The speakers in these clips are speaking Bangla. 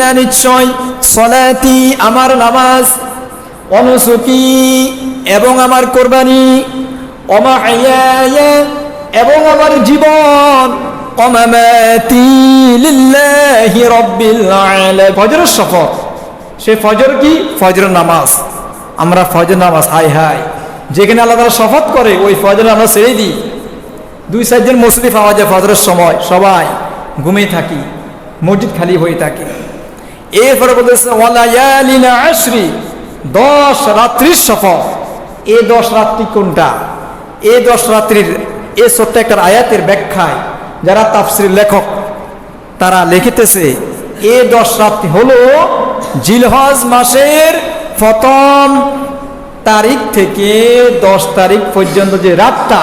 না নিশ্চয়? সলাতি আমার নামাজ, অনুসুকি এবং আমার কোরবানি অমাহাইয়া এবং আমার জীবন সে ফজর কি? ফজর নামাজ। আমরা ফজর নামাজ হাই হাই যেখানে তারা শপথ করে, ওই ফজর আমরা ছেড়ে দিই। দুই চারজন মসজিদে পাওয়া যায় ফজরের সময়। সবাই ঘুমিয়ে থাকি, মসজিদ খালি হয়ে থাকে। এরপরে বলতেছে ওয়ালায়ালিনা আশরি, দশ রাত্রির শপথ এ দশ রাত্রি কোনটা? এ দশ রাত্রির, এ ছোট্ট একটা আয়াতের ব্যাখ্যায় যারা তাফসির লেখক, তারা লিখিতেছে, এ দশ রাত্রি হলো জিলহজ মাসের প্রথম তারিখ থেকে দশ তারিখ পর্যন্ত যে রাতটা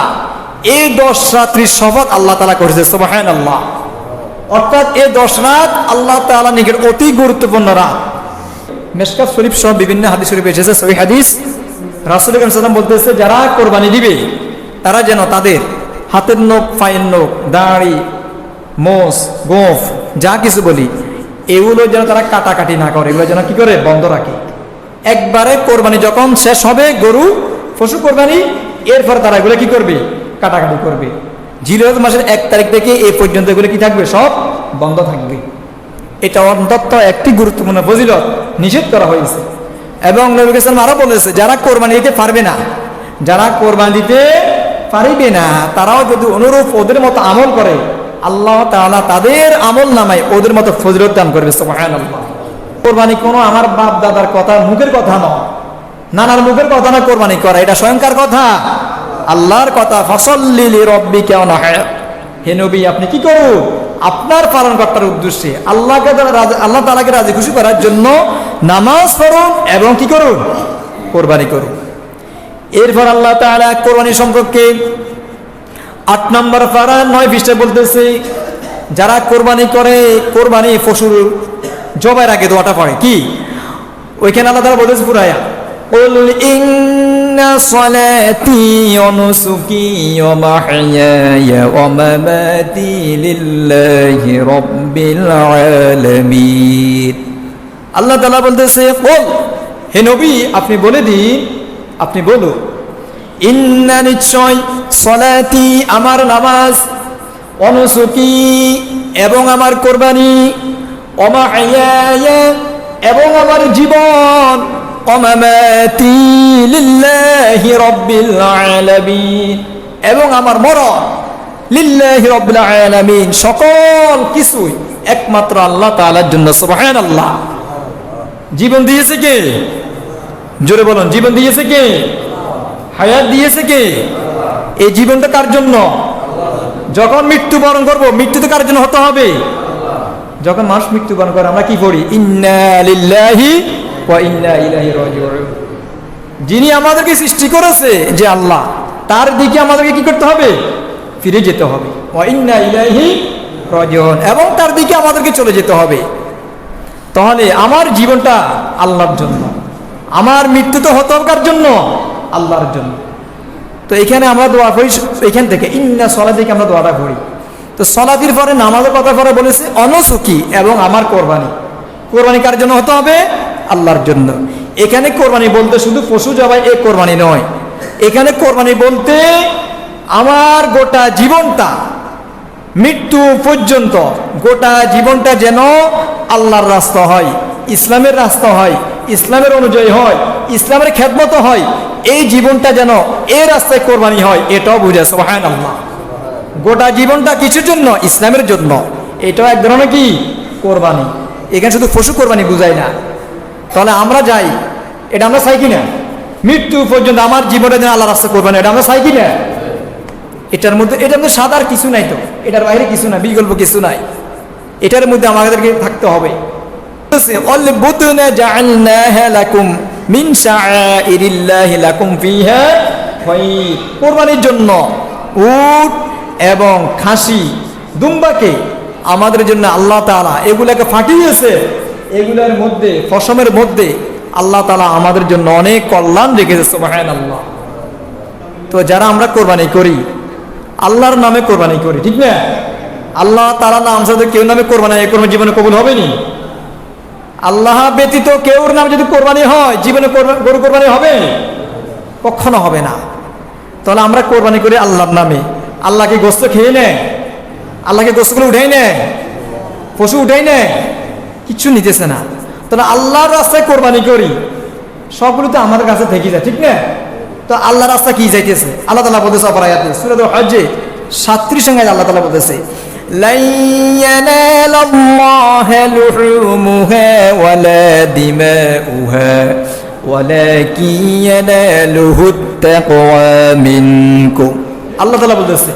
এই দশ রাত্রির শপথ আল্লাহ তালা করেছে সোবাহান আল্লাহ অর্থাৎ এই দশ রাত আল্লাহ তালা নিকের অতি গুরুত্বপূর্ণ রাত। মেশকাত শরীফ সহ বিভিন্ন হাদিস শরীফ এসেছে, সহি হাদিস। রাসুল সাল্লাম বলতেছে, যারা কোরবানি দিবে, তারা যেন তাদের হাতের নখ, পায়ের নখ, দাড়ি, মোষ, গোফ, যা কিছু বলি, এগুলো যেন তারা কাটাকাটি না করে। এগুলো যেন কি করে? বন্ধ রাখে। একবারে কোরবানি যখন শেষ হবে, গরু, পশু কোরবানি, এরপর তারা এগুলো কি করবে? কাটাকাটি করবে। জিরোজ মাসের এক তারিখ থেকে এই পর্যন্ত এগুলো কি থাকবে? সব বন্ধ থাকবে। এটা অন্তত একটি গুরুত্বপূর্ণ ফজিলত নিষেধ করা হয়েছে। এবং নবী ইসলাম আরও বলেছে, যারা কোরবানি দিতে পারবে না, যারা কোরবানি দিতে পারিবে না, তারাও যদি অনুরূপ ওদের মতো আমল করে, আল্লাহ তাআলা তাদের আমল নামায় ওদের মতো ফজিলত দান করবে কোরবানি কোনো আমার বাপ দাদার কথা মুখের কথা নয়। নানার মুখের কথা না কোরবানি করা, এটা স্বয়ংকার কথা। আল্লাহর কথা ফসল্লিলি রব্বি কেমন হে নবী, আপনি কি করুন? আপনার পালন কর্তার উদ্দেশ্যে আল্লাহকে আল্লাহ তালাকে রাজি খুশি করার জন্য নামাজ পড়ুন এবং কি করুন? কোরবানি করুন। এরপর আল্লাহ তাআলা কোরবানি সম্পর্কে আট নম্বর পারা নয় পৃষ্ঠায় বলতেছে, যারা কোরবানি করে, কোরবানি পশুর জবাইয়ের আগে দোয়াটা পড়ে। কি? ওইখানে আল্লাহ তাআলা বলতেছে পুরায়া قل إن صلاتي ونسكي ومحياي ومماتي لله رب العالمين আল্লাহ তালা বলতেছে বল হে নবী আপনি বলে দিন আপনি বলুন ইন্না নিশ্চয় সলাতি আমার নামাজ অনুসুকি এবং আমার কোরবানি অমাহাইয়া এবং আমার জীবন এবং আমার মরণ লিল্লাহি রব্বিল আলামিন। সকল কিছুই একমাত্র আল্লাহ তাআলার জন্য, সুবহানাল্লাহ। জীবন দিয়েছে কে? জোরে বলুন, জীবন দিয়েছে কে? হায়াত দিয়েছে কে? এই জীবনটা কার জন্য? যখন মৃত্যুবরণ করব মৃত্যু তো কার জন্য হতে হবে? যখন মানুষ মৃত্যুবরণ করে, আমরা কি পড়ি ইন্না লিল্লাহি যিনি আমাদেরকে সৃষ্টি করেছে যে আল্লাহ, তার দিকে আমাদেরকে কি করতে হবে? ফিরে যেতে হবে। রাজিউন, এবং তার দিকে আমাদেরকে চলে যেতে হবে। তাহলে আমার জীবনটা আল্লাহর জন্য। আমার মৃত্যু তো হতে কার জন্য? আল্লাহর জন্য। তো এখানে আমরা দোয়া করি, এখান থেকে ইন্না সলা থেকে আমরা দোয়াটা করি তো সলাতির পরে, নামাজের কথা পরে বলেছে, অনসুখী এবং আমার কোরবানি। কোরবানি কার জন্য হতে হবে? আল্লাহর জন্য। এখানে কোরবানি বলতে শুধু পশু জবাই, এ কোরবানি নয়। এখানে কোরবানি বলতে আমার গোটা জীবনটা, মৃত্যু পর্যন্ত গোটা জীবনটা যেন আল্লাহর রাস্তা হয়, ইসলামের রাস্তা হয়, ইসলামের অনুযায়ী হয়, ইসলামের খেদমত হয়, এই জীবনটা যেন এই রাস্তায় কোরবানি হয়, এটাও বুঝে সোহান আল্লাহ গোটা জীবনটা কিছুর জন্য? ইসলামের জন্য। এটাও এক ধরনের কি? কোরবানি। এখানে শুধু পশু কোরবানি বুঝায় না। তাহলে আমরা যাই। এটা আমরা চাই কিনা? মৃত্যু পর্যন্ত আমার জীবনে যেন আল্লাহ রাস্তা করবেন এটা আমরা চাই কিনা? এটার মধ্যে এটার মধ্যে সাদার কিছু নাই তো। এটার বাইরে কিছু নাই, বিকল্প কিছু নাই। এটার মধ্যে আমাদেরকে থাকতে হবে। কোরবানির জন্য উট এবং খাসি, দুম্বাকে আমাদের জন্য আল্লাহ তালা এগুলাকে ফাটিয়েছে। এগুলোর মধ্যে, ফসমের মধ্যে আল্লাহ তালা আমাদের জন্য অনেক কল্যাণ রেখেছে আল্লাহ তো যারা আমরা কোরবানি করি, আল্লাহর নামে কোরবানি করি, ঠিক না? আল্লাহ তারা নাম সাথে কেউ নামে কোরবানি কোরবানি জীবনে কবুল হবে নি আল্লাহ ব্যতীত কেউর নাম যদি কোরবানি হয়, জীবনে গরু কোরবানি হবে? কখনো হবে না। তাহলে আমরা কোরবানি করি আল্লাহর নামে। আল্লাহকে গোস্ত খেয়ে নেয় আল্লাহকে গোস্তগুলো উঠাই নেয় পশু উঠাই নেয় কিছু নিতেছে না। তাহলে আল্লাহর রাস্তায় কোরবানি করি, সবগুলো তো আমাদের কাছে থেকে যায়, ঠিক না? তো আল্লাহ রাস্তা কি যাইতেছে? আল্লাহ তালা বলতেছে, অপর সুরে তো হজে সাত্রী সঙ্গে আল্লাহ তালা বলতেছে আল্লাহ বলতেছে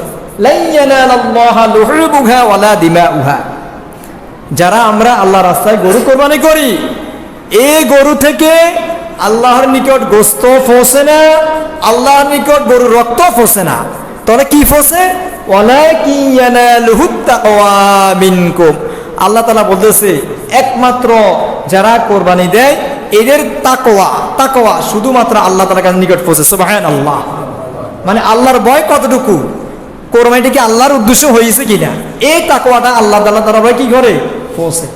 যারা আমরা আল্লাহ রাস্তায় গরু কোরবানি করি এই গরু থেকে আল্লাহর নিকট গোস্ত ফসে না, আল্লাহর নিকট গরুর রক্ত ফসে না। তবে কি ফসে? আল্লাহ তালা বলতেছে, একমাত্র যারা কোরবানি দেয়, এদের তাকোয়া তাকোয়া শুধুমাত্র আল্লাহ কাছে নিকট পৌঁছে সুবাহান আল্লাহ মানে আল্লাহর ভয় কতটুকু? কোরবানিটা কি আল্লাহর উদ্দেশ্য হয়েছে কিনা? এই তাকোয়াটা আল্লাহ তাল্লাহ তারা ভয় কি করে? পৌঁছে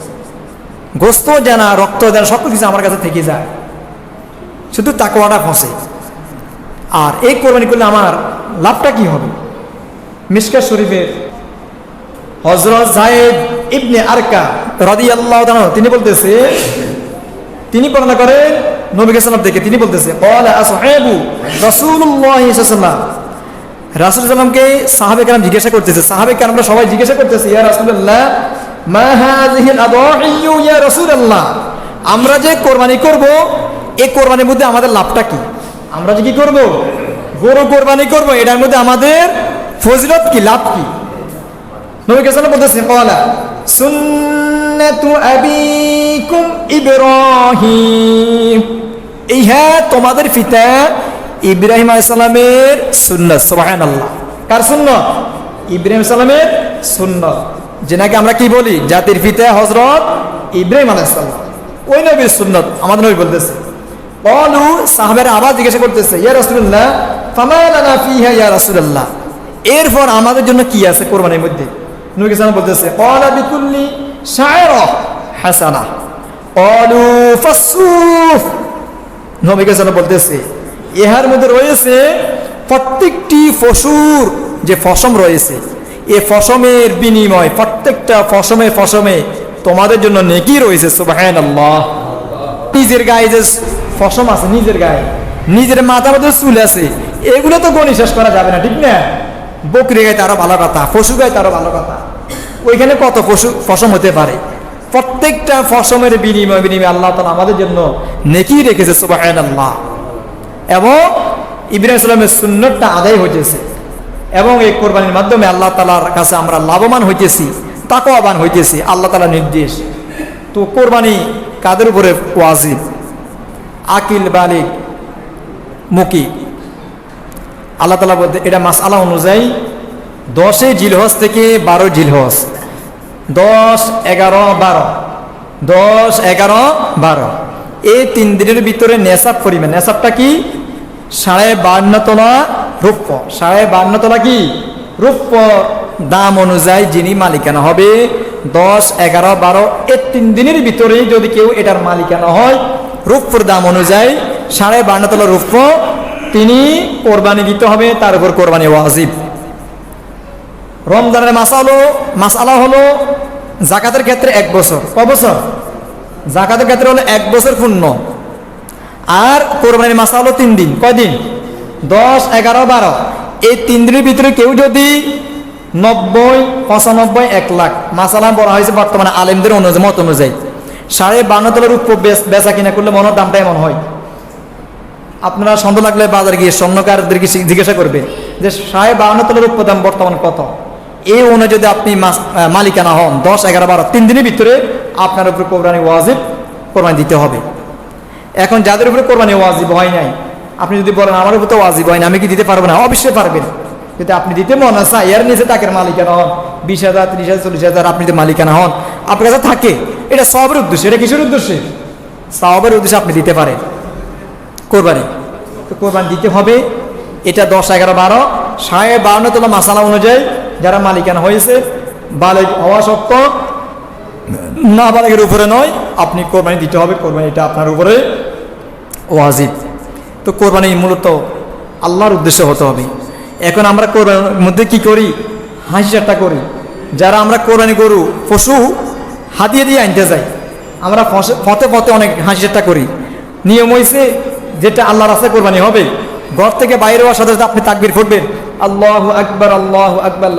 গোস্ত জানা রক্ত জানা সব কিছু আমার কাছে থেকে যায়। শুধু তাকওয়াটা ফসে। আর এই কোরবানি করলে আমার লাভটা কি হবে? মিসকা শরীফের হজরত জায়েদ ইবনে আরকা রদি আল্লাহ তিনি বলতেছে, তিনি বর্ণনা করেন নবী সাল্লাম থেকে তিনি বলতেছে সাল্লাল্লাহু রাসূল সাল্লামকে সাহাবে কেরাম জিজ্ঞাসা করতেছে সাহাবে কেরামরা সবাই জিজ্ঞাসা করতেছে, ইয়া রাসূলুল্লাহ? আমরা যে কোরবানি করব, এই কোরবানির মধ্যে আমাদের লাভটা কি? আমরা যে কি করব? গরু কোরবানি করব, এটার মধ্যে আমাদের ফজিলত কি, লাভ কি? নবী সাল্লাম বলতেছে ক্বালা সুন্নাতু আবিকুম ইব্রাহিম। এই হ্যাঁ তোমাদের পিতা ইব্রাহিম আলাইসালামের সুন্নত সোহান আল্লাহ কার সুন্নত? ইব্রাহিম সালামের সুন্নত। যেনাকে আমরা কি বলি? জাতির পিতা হজরত ইব্রাহিম আলাইসাল্লাম ওই নবীর সুন্নত আমাদের নবী বলতেছে। অলু সাহাবের আবার জিজ্ঞাসা করতেছে, ইয়া রাসূলুল্লাহ ফামালানা ফিহা ইয়া রাসূলুল্লাহ? এরপর আমাদের জন্য কি আছে কোরবানির মধ্যে? নবী সালাম বলতেছে, ক্বালা বিকুল্লি শায়রা হাসানা। ক্বালু ফাসুফ নবী সালাম বলতেছে, ইহার মধ্যে রয়েছে প্রত্যেকটি পশুর যে ফসম রয়েছে এ ফসমের বিনিময়, প্রত্যেকটা ফসমে ফসমে তোমাদের জন্য নেকি রয়েছে সুবাহান আল্লাহ নিজের গায়ে যে ফসম আছে, নিজের গায়ে, নিজের মাথার মধ্যে চুল আছে, এগুলো তো গণি শেষ করা যাবে না, ঠিক না? বকরি গায়ে তারও ভালো কথা, পশু গায়ে তারও ভালো কথা। ওইখানে কত পশু, ফসম হতে পারে? প্রত্যেকটা ফসমের বিনিময় বিনিময় আল্লাহ তালা আমাদের জন্য নেকি রেখেছে সুবাহান আল্লাহ এবং ইব্রাহিম ইসলামের সুন্নতটা আদায় হইতেছে এবং এই কোরবানির মাধ্যমে আল্লাহ তালার কাছে আমরা লাভবান হইতেছি, তাকওয়াবান হইতেছি, আল্লাহ তালার নির্দেশ। তো কোরবানি কাদের উপরে ওয়াজিব? আকিল, বালিক, মুকি? আল্লাহ তালা বলতে, এটা মাস আলা অনুযায়ী দশে জিলহস থেকে বারো জিলহস দশ, এগারো, বারো। দশ, এগারো, বারো। এই তিন দিনের ভিতরে নেশাব পরিমাণ। নেশাবটা কি? সাড়ে বান্ন তোলা রূপ্য সাড়ে বান্ন তোলা কি? রূপ্য দাম অনুযায়ী যিনি মালিকানা হবে, দশ, এগারো, বারো এই তিন দিনের ভিতরে যদি কেউ এটার মালিকানা হয় রূপ্যর দাম অনুযায়ী সাড়ে বান্ন তোলা রূপ্য তিনি কোরবানি দিতে হবে, তার উপর কোরবানি ওয়াজিব। রমজানের মাসালো মাসালা হলো জাকাতের ক্ষেত্রে এক বছর। ক বছর? জাকাতের ক্ষেত্রে হলো এক বছর পূর্ণ। আর কোরবানির মাসা হলো তিন দিন। কয়দিন? দশ, এগারো, বারো। এই তিন দিনের ভিতরে কেউ যদি নব্বই, পঁচানব্বই, এক লাখ মাসালা বলা হয়েছে বর্তমানে আলেমদের অনুযায়ী মত অনুযায়ী। সাড়ে বান্ন তলার উপর বেচা কিনা করলে মনের দামটা এমন হয়। আপনারা সন্দেহ লাগলে বাজারে গিয়ে স্বর্ণকারদেরকে জিজ্ঞাসা করবে যে সাড়ে বান্ন তলার উপর দাম বর্তমান কত? এই অনুযায়ী যদি আপনি মালিকানা হন, দশ, এগারো, বারো তিন দিনের ভিতরে আপনার উপরে কোরবানি ওয়াজিব কোরবানি দিতে হবে। এখন যাদের উপরে কোরবানি ওয়াজিব হয় নাই আপনি যদি বলেন, আমার উপর তো ওয়াজিব হয় না, আমি কি দিতে পারব না? অবশ্যই পারবেন। যদি আপনি দিতে মন আছে এর নিচে তাকে মালিকানা হন। বিশ হাজার, ত্রিশ হাজার, চল্লিশ হাজার আপনি যদি মালিকানা হন, আপনার কাছে থাকে। এটা সবের উদ্দেশ্যে। এটা কিসের উদ্দেশ্যে? সবের উদ্দেশ্যে আপনি দিতে পারেন। কোরবানি। তো কোরবানি দিতে হবে। এটা দশ, এগারো, বারো। সাড়ে বারো তোলা মাসালা অনুযায়ী যারা মালিকানা হয়েছে বালিক হওয়া সত্ত্বেও না বালেগের উপরে নয়, আপনি কোরবানি দিতে হবে। কোরবানি এটা আপনার উপরে ওয়াজিব। তো কোরবানি মূলত আল্লাহর উদ্দেশ্যে হতে হবে। এখন আমরা কোরবানির মধ্যে কি করি? হাসি চারটা করি। যারা আমরা কোরবানি গরু, পশু হাতিয়ে দিয়ে আনতে যাই, আমরা ফতে ফতে অনেক হাসি চারটা করি। নিয়ম হয়েছে যেটা আল্লাহ রাস্তায় কোরবানি হবে। ঘর থেকে বাইরে হওয়ার সাথে সাথে আপনি তাকবির ফুটবেন আল্লাহ আকবর আল্লাহ আকবর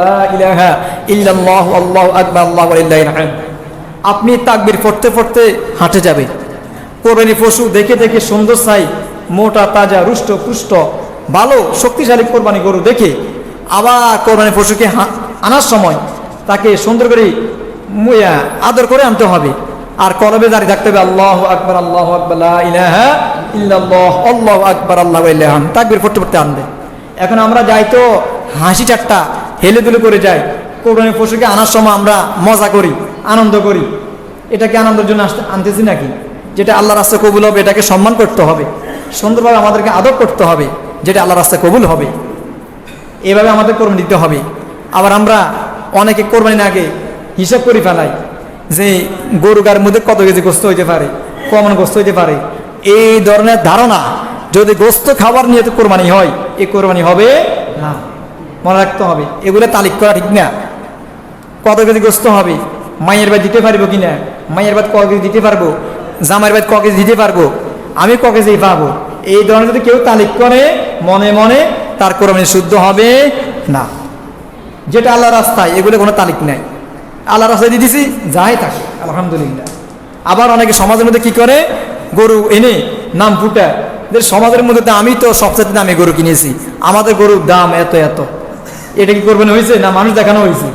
ইল্লাল্লাহু, আল্লাহু আকবর, আল্লাহ আপনি তাকবির পড়তে পড়তে হাঁটে যাবে কোরবানি পশু দেখে দেখে সুন্দর সাই মোটা, তাজা, রুষ্ট, পুষ্ট, ভালো, শক্তিশালী কোরবানি গরু দেখে আবার কোরবানি পশুকে আনার সময় তাকে সুন্দর করে আদর করে আনতে হবে। আর কলবে দাঁড়িয়ে থাকতে হবে, আল্লাহ আকবর আল্লাহ আকবর আল্লাহ আকবর, আল্লাহ ইল্লাহাম তাকবির পড়তে পড়তে আনবে। এখন আমরা যাই তো হাসি চারটা হেলে দুলে করে যাই। কোরবানি পশুকে আনার সময় আমরা মজা করি, আনন্দ করি। এটাকে আনন্দের জন্য আনতেছি নাকি? যেটা আল্লাহ রাস্তা কবুল হবে, এটাকে সম্মান করতে হবে। সুন্দরভাবে আমাদেরকে আদর করতে হবে, যেটা আল্লাহ রাস্তা কবুল হবে। এভাবে আমাদের কোরবানি দিতে হবে। আবার আমরা অনেকে কোরবানির আগে হিসাব করে ফেলাই যে গরু গার মধ্যে কত কেজি গোস্ত হইতে পারে, কমন গোস্ত হইতে পারে। এই ধরনের ধারণা যদি গোস্ত খাবার নিয়ে তো কোরবানি হয় এই কোরবানি হবে না। মনে রাখতে হবে, এগুলো তালিক করা ঠিক না। কত কেজি গোস্ত হবে মায়ের বাদ দিতে পারব কি না? মায়ের বাদ ক কেজি দিতে পারব? জামাইয়ের বাদ ক কেজি দিতে পারব? আমি ক কেজি পাবো? এই ধরনের যদি কেউ তালিক করে, মনে মনে তার কোরবানি শুদ্ধ হবে না। যেটা আল্লাহ রাস্তায়, এগুলো কোনো তালিক নাই। আল্লাহ রাস্তায় দিয়ে দিছি, যাই থাকে, আলহামদুলিল্লাহ। আবার অনেকে সমাজের মধ্যে কি করে? গরু এনে নাম ফুটায়। যে সমাজের মধ্যে আমি তো সবচেয়ে দামে গরু কিনেছি। আমাদের গরুর দাম এত এত। এটা কি করবেন হয়েছে না মানুষ দেখানো হয়েছে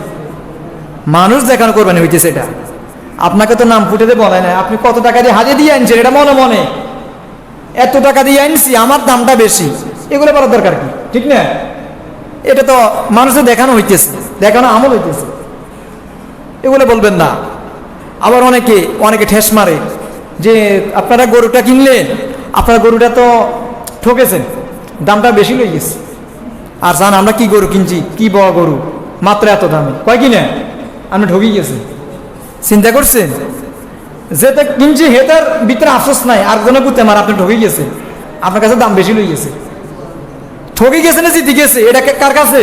মানুষ দেখানো করবেন হইতেছে এটা। আপনাকে তো নাম ফুটেতে বলে না আপনি কত টাকা দিয়ে হাজে দিয়ে আনছেন? এটা মনে মনে। এত টাকা দিয়ে আনছি, আমার দামটা বেশি। এগুলো বলার দরকার কি? ঠিক না? এটা তো মানুষের দেখানো হইতেছে, দেখানো আমল হইতেছে। এগুলো বলবেন না। আবার অনেকে অনেকে ঠেস মারে যে, আপনারা গরুটা কিনলেন, আপনার গরুটা তো ঠকেছেন দামটা বেশি লই গেছে। আর জান, আমরা কি গরু কিনছি, কি বড় গরু, মাত্র এত দামে। কয় কিনে? আপনি ঠকি গেছেন। চিন্তা করছেন? যেটা কিনছি হেতার ভিতরে আফসোস নাই, আর কোনো বুঝতে আমার আপনি ঠকে গেছে। আপনার কাছে দাম বেশি লই গেছে। ঠকে গেছে না জিতে গেছে? এটা কার কাছে?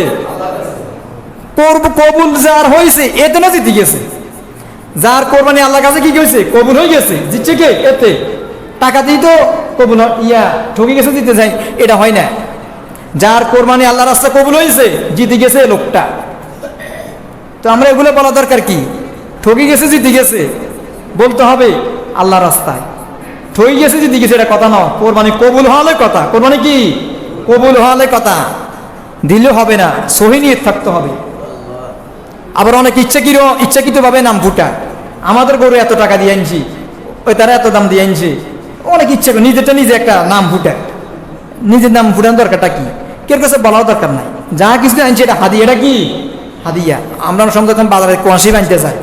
করব কবুল যার হয়েছে এতে না জিতে গেছে। যার কোরবানি আল্লাহর কাছে কি হয়েছে কবুল হয়ে গেছে। জিতছে কে? এতে। টাকা দিই তো কবুল ইয়া ঠকে গেছে, জিতে যাই এটা হয় না। যার কোরবানি আল্লাহ রাস্তা কবুল হয়েছে জিতে গেছে লোকটা। তো আমরা এগুলো বলা দরকার কি? ঠকে গেছে, জিতে গেছে। বলতে হবে আল্লাহ রাস্তায়। ঠকে গেছে জিতে গেছে, এটা কথা নয়। কোরবানি কবুল হওয়ালে কথা। কোরবানি কি? কবুল হওয়ালে কথা। দিলে হবে না, সহি নিয়ে থাকতে হবে। আবার অনেক ইচ্ছাকৃত, ইচ্ছাকৃতভাবে নাম ফুটায়। আমাদের গরু এত টাকা দিয়ে আনছি, ওই তারা এত দাম দিয়ে আনছে। অনেক ইচ্ছা নিজেরটা নিজে একটা নাম ফুটায়। নিজের নাম ফুটানোর দরকারটা কি? কেউ কাছে বলাও দরকার নাই। যা কিছু আনছে, এটা হাদিয়াটা কি? হাদিয়া। আমরা সঙ্গে বাজারে কোয়াশি আনতে যাই।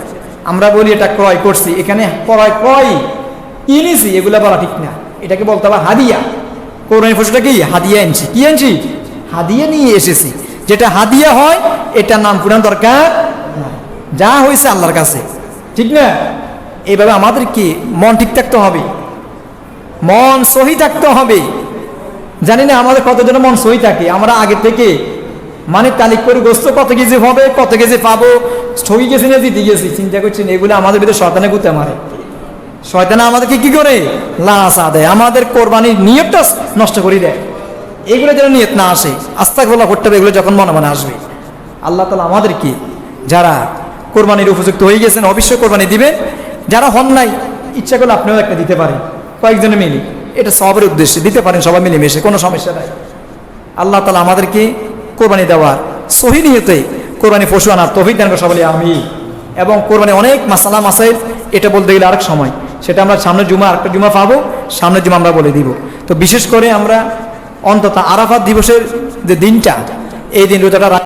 আমরা বলি এটা ক্রয় করছি, এখানে ক্রয় ক্রয় কিনেছি এগুলা বলা ঠিক না। এটাকে বলতে হবে হাদিয়া। কোরআন পশুটা কি? হাদিয়া আনছি কি আনছি হাদিয়া নিয়ে এসেছি। যেটা হাদিয়া হয়, এটা নাম ফুটানোর দরকার যা হয়েছে আল্লাহর কাছে। ঠিক না? এইভাবে আমাদের কি মন ঠিক থাকতে হবে। মন সহি থাকতে হবে। জানি না আমাদের কতজন মন সহি থাকে। আমরা আগে থেকে মানে তালিক করে গোস্ত কত কেজি হবে, কত কেজি পাবো সহি গেছি না জিতে গেছি, চিন্তা করছেন, এগুলো আমাদের ভিতরে শয়তানে গুতে মারে। শয়তানা আমাদেরকে কি করে? লাসা দেয় আমাদের কোরবানির নিয়তটা নষ্ট করে দেয়। এগুলো যেন নিয়ত না আসে। আস্তাক বলা করতে হবে, এগুলো যখন মনে মনে আসবে। আল্লাহ তালা আমাদেরকে যারা কোরবানির উপযুক্ত হয়ে গেছেন, অবশ্যই কোরবানি দিবেন যারা হন নাই, ইচ্ছা করলে আপনিও একটা দিতে পারেন। কয়েকজনে মিলে। এটা সবের উদ্দেশ্যে। দিতে পারেন সবাই মিলেমিশে, কোনো সমস্যা নাই। আল্লাহ তালা আমাদেরকে কোরবানি দেওয়ার সহি নিয়তে কোরবানি পশু আনার তফিক দান সবাই আমি এবং কোরবানি অনেক মাসালা, মাসাইল, এটা বলতে গেলে আরেক সময়। সেটা আমরা সামনের জুমা, আরেকটা জুমা পাবো, সামনের জুমা আমরা বলে দিব। তো বিশেষ করে আমরা অন্তত আরাফাত দিবসের যে দিনটা, এই দিন রোজাটা